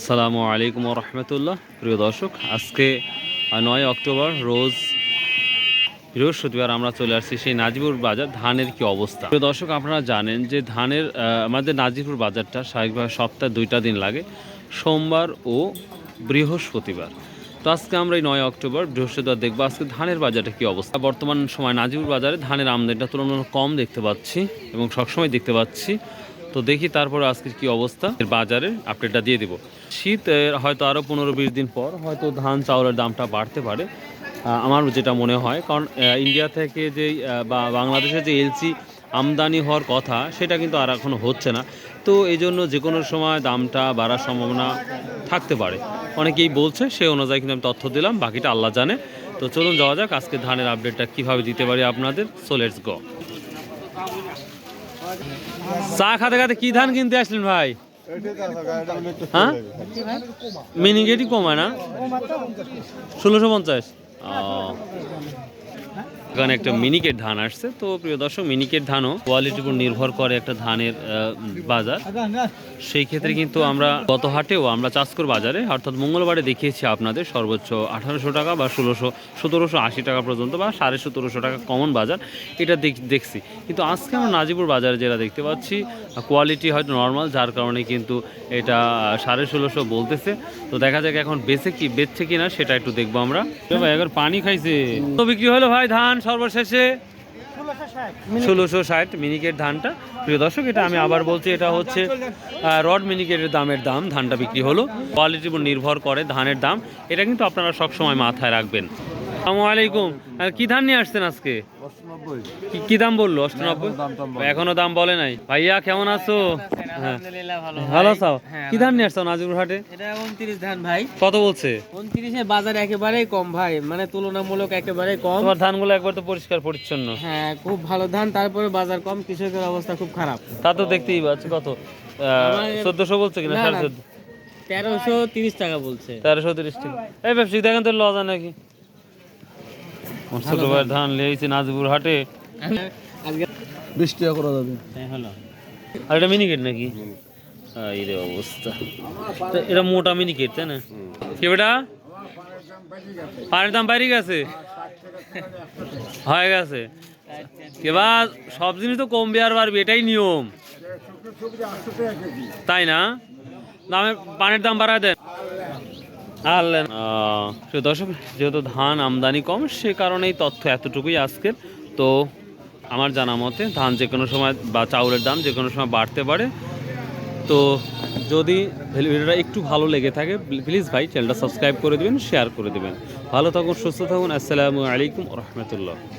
আসসালামু আলাইকুম রহমতুল্লাহ। প্রিয় দর্শক, আজকে নয় অক্টোবর, রোজ বৃহস্পতিবার আমরা চলে আসছি সেই নাজিপুর বাজার, ধানের কি অবস্থা? প্রিয় দর্শক, আপনারা জানেন যে ধানের আমাদের নাজিপুর বাজারটা স্বাভাবিকভাবে সপ্তাহে দুইটা দিন লাগে, সোমবার ও বৃহস্পতিবার। তো আজকে আমরা এই নয় অক্টোবর, বৃহস্পতিবার দেখব আজকে ধানের বাজারটা কি অবস্থা। বর্তমান সময় নাজিপুর বাজারে ধানের আমদানিটা তুলনামূলক কম দেখতে পাচ্ছি এবং সবসময় দেখতে পাচ্ছি। তো দেখি তারপরে আজকের কি অবস্থা। এর বাজারে আপডেটটা দিয়ে দিব। শীত হয়তো আরও পনেরো বিশ দিন পর হয়তো ধান, চাউলের দামটা বাড়তে পারে। আমার যেটা মনে হয়, কারণ ইন্ডিয়া থেকে যে বা বাংলাদেশে যে এলসি আমদানি হওয়ার কথা, সেটা কিন্তু আর এখনও হচ্ছে না। তো এই জন্য যে কোনো সময় দামটা বাড়ার সম্ভাবনা থাকতে পারে। অনেকেই বলছে, সে অনুযায়ী কিন্তু আমি তথ্য দিলাম, বাকিটা আল্লাহ জানে। তো চলুন যাওয়া যাক, আজকে ধানের আপডেটটা কীভাবে দিতে পারি আপনাদের। সো লেটস গো চা খাতে খাতে কি ধান কিনতে আসলেন ভাই? হ্যাঁ? মিনিগেটই কমায় না? ষোলোশো পঞ্চাশ। এখানে একটা মিনিকেট ধান আসছে। তো প্রিয় দর্শক, মিনিকেট ধানও কোয়ালিটির উপর নির্ভর করে একটা ধানের বাজার। সেই ক্ষেত্রে কিন্তু আমরা গত হাটেও আমরা চাষকর বাজারে। অর্থাৎ মঙ্গলবারে দেখিয়েছি আপনাদের সর্বোচ্চ আঠারোশো টাকা বা ষোলোশো, সতেরোশো আশি টাকা পর্যন্ত বা সাড়ে সতেরোশো টাকা কমন বাজার। এটা দেখ- দেখছি। কিন্তু আজকে আমরা নাজিপুর বাজারে যেটা দেখতে পাচ্ছি কোয়ালিটি হয়তো নর্মাল যার কারণে কিন্তু এটা সাড়ে ষোলোশো বলতেছে। তো দেখা যাক এখন বেচে কি বেচছে কিনা, সেটা একটু দেখব আমরা। ভাই এখন পানি খাইছে। তো বিক্রি হলো ভাই ধান সর্বশেষে ষোলোশো ষাট মিনিকেট ধানটা। প্রিয় দর্শক এটা আমি আবার বলছি এটা হচ্ছে রড মিনিকেটের দামের দাম ধানটা বিক্রি হলো। কোয়ালিটির উপর নির্ভর করে ধানের দাম। এটা কিন্তু আপনারা সবসময় মাথায় রাখবেন। আসসালামু আলাইকুম। কি ধান নিয়ে আসছেন আজকে? কি দাম বলল? অষ্টানব্বই? এখনও দাম বলে নাই। ভাইয়া কেমন আছো? আলহামদুলিল্লাহ ভালো ভালো ভাই। হ্যাঁ, কি ধান নিয়ে আসছো নাজিপুর হাটে? এটা উনত্রিশ ধান ভাই। কত বলছে? বাজার একেবারেই কম ভাই মানে তুলনামূলক একেবারে কম। তোমার ধানগুলো একবার তো পরিষ্কার পরিচ্ছন্ন। হ্যাঁ খুব ভালো ধান তারপরে বাজার কম কৃষকের অবস্থা খুব খারাপ। তা তো দেখতেই পাচ্ছি কত? আমার- চোদ্দশো বলছে কিনা? না, সাড়ে না। চোদ্দ। তেরোশো তিরিশ টাকা বলছে। তেরোশো তিরিশ টাকা। এই ব্যবসায়িক দেখেন তো লজা নাকি। ছোট ধান। লিয়েছি নাজপুর হাটে। আজকে বিশ টাকা করা যাবে। হ্যাঁ, হলো। আর এটা মিনিকেট নাকি? এই রে অবস্থা। তা এটা মোটা মিনিকেট তাই না? কি বেটা? পানির দাম বাইরে গেছে? হয়ে গেছে। এবার সব জিনিস তো কমবে আর বাড়বে এটাই নিয়ম। তাই না? দামে পানির দাম বাড়ায় দেন। আল্লেন সে দর্শক যেহেতু ধান আমদানি কম সে কারণেই তথ্য এতটুকুই আজকের। তো আমার জানা মতে ধান যে কোনো সময় বা চাউলের দাম যে কোনো সময় বাড়তে পারে। তো যদি ভিডিওটা একটু ভালো লেগে থাকে প্লিজ ভাই চ্যানেলটা সাবস্ক্রাইব করে দেবেন শেয়ার করে দেবেন। ভালো থাকুন, সুস্থ থাকুন, আসসালামু আলাইকুম রহমতুল্লাহ।